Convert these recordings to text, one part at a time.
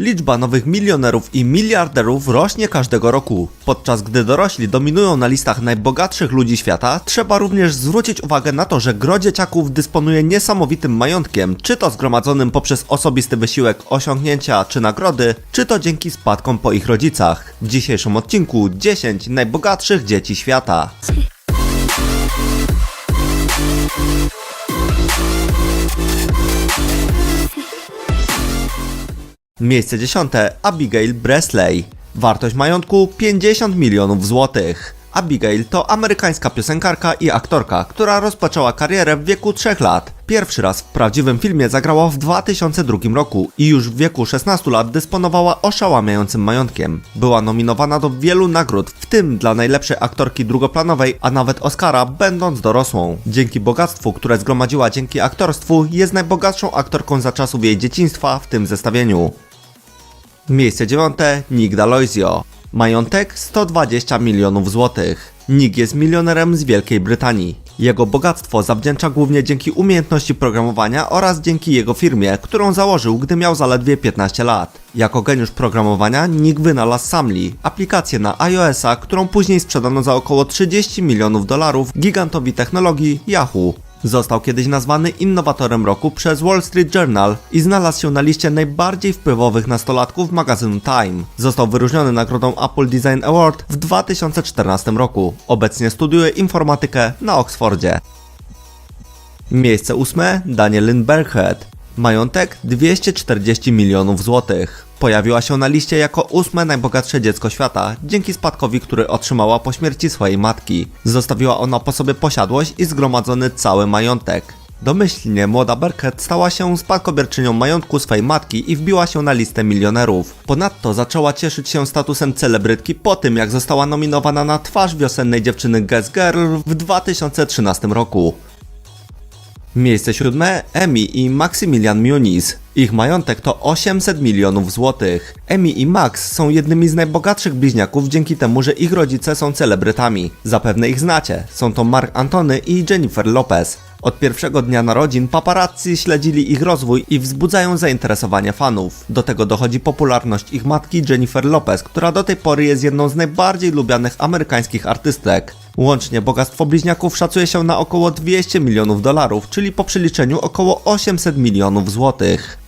Liczba nowych milionerów i miliarderów rośnie każdego roku. Podczas gdy dorośli dominują na listach najbogatszych ludzi świata, trzeba również zwrócić uwagę na to, że gro dzieciaków dysponuje niesamowitym majątkiem, czy to zgromadzonym poprzez osobisty wysiłek osiągnięcia czy nagrody, czy to dzięki spadkom po ich rodzicach. W dzisiejszym odcinku 10 najbogatszych dzieci świata. Miejsce dziesiąte Abigail Bresley. Wartość majątku 50 milionów złotych. Abigail to amerykańska piosenkarka i aktorka, która rozpoczęła karierę w wieku 3 lat. Pierwszy raz w prawdziwym filmie zagrała w 2002 roku i już w wieku 16 lat dysponowała oszałamiającym majątkiem. Była nominowana do wielu nagród, w tym dla najlepszej aktorki drugoplanowej, a nawet Oscara, będąc dorosłą. Dzięki bogactwu, które zgromadziła dzięki aktorstwu, jest najbogatszą aktorką za czasów jej dzieciństwa w tym zestawieniu. Miejsce dziewiąte Nick D'Aloisio. Majątek 120 milionów złotych. Nick jest milionerem z Wielkiej Brytanii. Jego bogactwo zawdzięcza głównie dzięki umiejętności programowania oraz dzięki jego firmie, którą założył, gdy miał zaledwie 15 lat. Jako geniusz programowania Nick wynalazł Samli, aplikację na iOS-a, którą później sprzedano za około 30 milionów dolarów gigantowi technologii Yahoo. Został kiedyś nazwany innowatorem roku przez Wall Street Journal i znalazł się na liście najbardziej wpływowych nastolatków magazynu Time. Został wyróżniony nagrodą Apple Design Award w 2014 roku. Obecnie studiuje informatykę na Oxfordzie. Miejsce ósme Daniel Lindberghed. Majątek 240 milionów złotych. Pojawiła się na liście jako ósme najbogatsze dziecko świata, dzięki spadkowi, który otrzymała po śmierci swojej matki. Zostawiła ona po sobie posiadłość i zgromadzony cały majątek. Domyślnie młoda Berkett stała się spadkobierczynią majątku swej matki i wbiła się na listę milionerów. Ponadto zaczęła cieszyć się statusem celebrytki po tym, jak została nominowana na twarz wiosennej dziewczyny Guess Girl w 2013 roku. Miejsce siódme Emi i Maximilian Muniz. Ich majątek to 800 milionów złotych. Emi i Max są jednymi z najbogatszych bliźniaków dzięki temu, że ich rodzice są celebrytami. Zapewne ich znacie. Są to Mark Antony i Jennifer Lopez. Od pierwszego dnia narodzin paparazzi śledzili ich rozwój i wzbudzają zainteresowanie fanów. Do tego dochodzi popularność ich matki Jennifer Lopez, która do tej pory jest jedną z najbardziej lubianych amerykańskich artystek. Łącznie bogactwo bliźniaków szacuje się na około 200 milionów dolarów, czyli po przeliczeniu około 800 milionów złotych.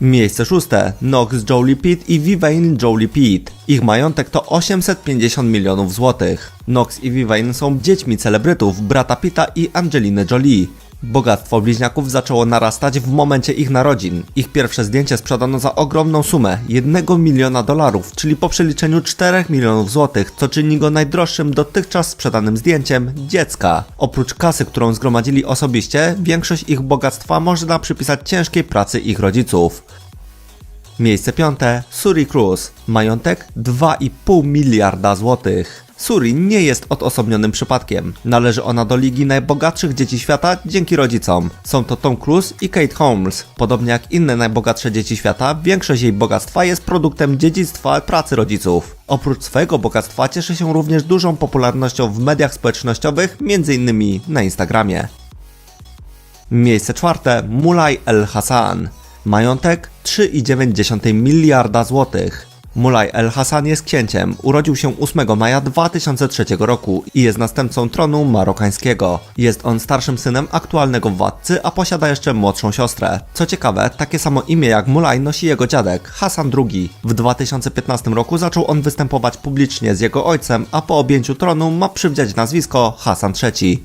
Miejsce szóste Knox Jolie Pitt i Vivienne Jolie Pitt. Ich majątek to 850 milionów złotych. Knox i Vivienne są dziećmi celebrytów brata Pitta i Angeliny Jolie. Bogactwo bliźniaków zaczęło narastać w momencie ich narodzin. Ich pierwsze zdjęcie sprzedano za ogromną sumę 1 miliona dolarów, czyli po przeliczeniu 4 milionów złotych, co czyni go najdroższym dotychczas sprzedanym zdjęciem dziecka. Oprócz kasy, którą zgromadzili osobiście, większość ich bogactwa można przypisać ciężkiej pracy ich rodziców. Miejsce piąte Suri Cruz. Majątek 2,5 miliarda złotych. Suri nie jest odosobnionym przypadkiem. Należy ona do ligi najbogatszych dzieci świata dzięki rodzicom. Są to Tom Cruise i Kate Holmes. Podobnie jak inne najbogatsze dzieci świata, większość jej bogactwa jest produktem dziedzictwa pracy rodziców. Oprócz swojego bogactwa cieszy się również dużą popularnością w mediach społecznościowych, m.in. na Instagramie. Miejsce czwarte Mulay El Hassan. Majątek 3,9 miliarda złotych. Mulay El Hassan jest księciem. Urodził się 8 maja 2003 roku i jest następcą tronu marokańskiego. Jest on starszym synem aktualnego władcy, a posiada jeszcze młodszą siostrę. Co ciekawe, takie samo imię jak Mulay nosi jego dziadek, Hassan II. W 2015 roku zaczął on występować publicznie z jego ojcem, a po objęciu tronu ma przywdziać nazwisko Hassan III.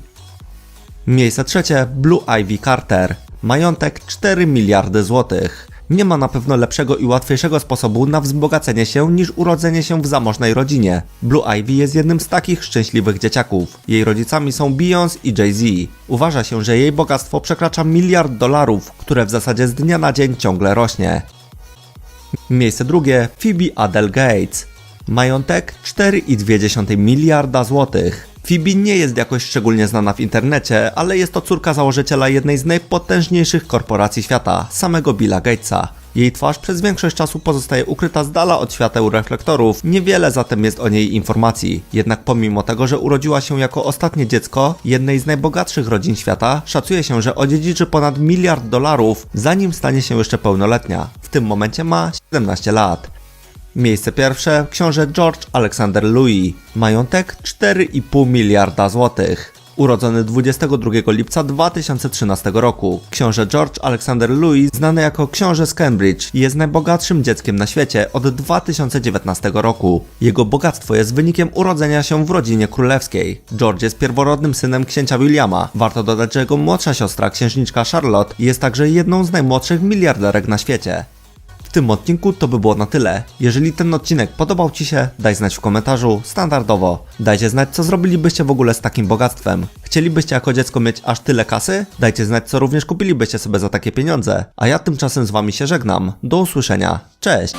Miejsce trzecie Blue Ivy Carter. Majątek 4 miliardy złotych. Nie ma na pewno lepszego i łatwiejszego sposobu na wzbogacenie się niż urodzenie się w zamożnej rodzinie. Blue Ivy jest jednym z takich szczęśliwych dzieciaków. Jej rodzicami są Beyoncé i Jay-Z. Uważa się, że jej bogactwo przekracza miliard dolarów, które w zasadzie z dnia na dzień ciągle rośnie. Miejsce drugie Phoebe Adele Gates. Majątek 4,2 miliarda złotych. Phoebe nie jest jakoś szczególnie znana w internecie, ale jest to córka założyciela jednej z najpotężniejszych korporacji świata, samego Billa Gatesa. Jej twarz przez większość czasu pozostaje ukryta z dala od świateł reflektorów, niewiele zatem jest o niej informacji. Jednak pomimo tego, że urodziła się jako ostatnie dziecko jednej z najbogatszych rodzin świata, szacuje się, że odziedziczy ponad miliard dolarów, zanim stanie się jeszcze pełnoletnia. W tym momencie ma 17 lat. Miejsce pierwsze książę George Alexander Louis. Majątek 4,5 miliarda złotych. Urodzony 22 lipca 2013 roku, książę George Alexander Louis, znany jako książę z Cambridge, jest najbogatszym dzieckiem na świecie od 2019 roku. Jego bogactwo jest wynikiem urodzenia się w rodzinie królewskiej. George jest pierworodnym synem księcia Williama. Warto dodać, że jego młodsza siostra, księżniczka Charlotte, jest także jedną z najmłodszych miliarderek na świecie. Tym odcinku to by było na tyle. Jeżeli ten odcinek podobał Ci się, daj znać w komentarzu, standardowo. Dajcie znać, co zrobilibyście w ogóle z takim bogactwem. Chcielibyście jako dziecko mieć aż tyle kasy? Dajcie znać, co również kupilibyście sobie za takie pieniądze. A ja tymczasem z Wami się żegnam. Do usłyszenia. Cześć!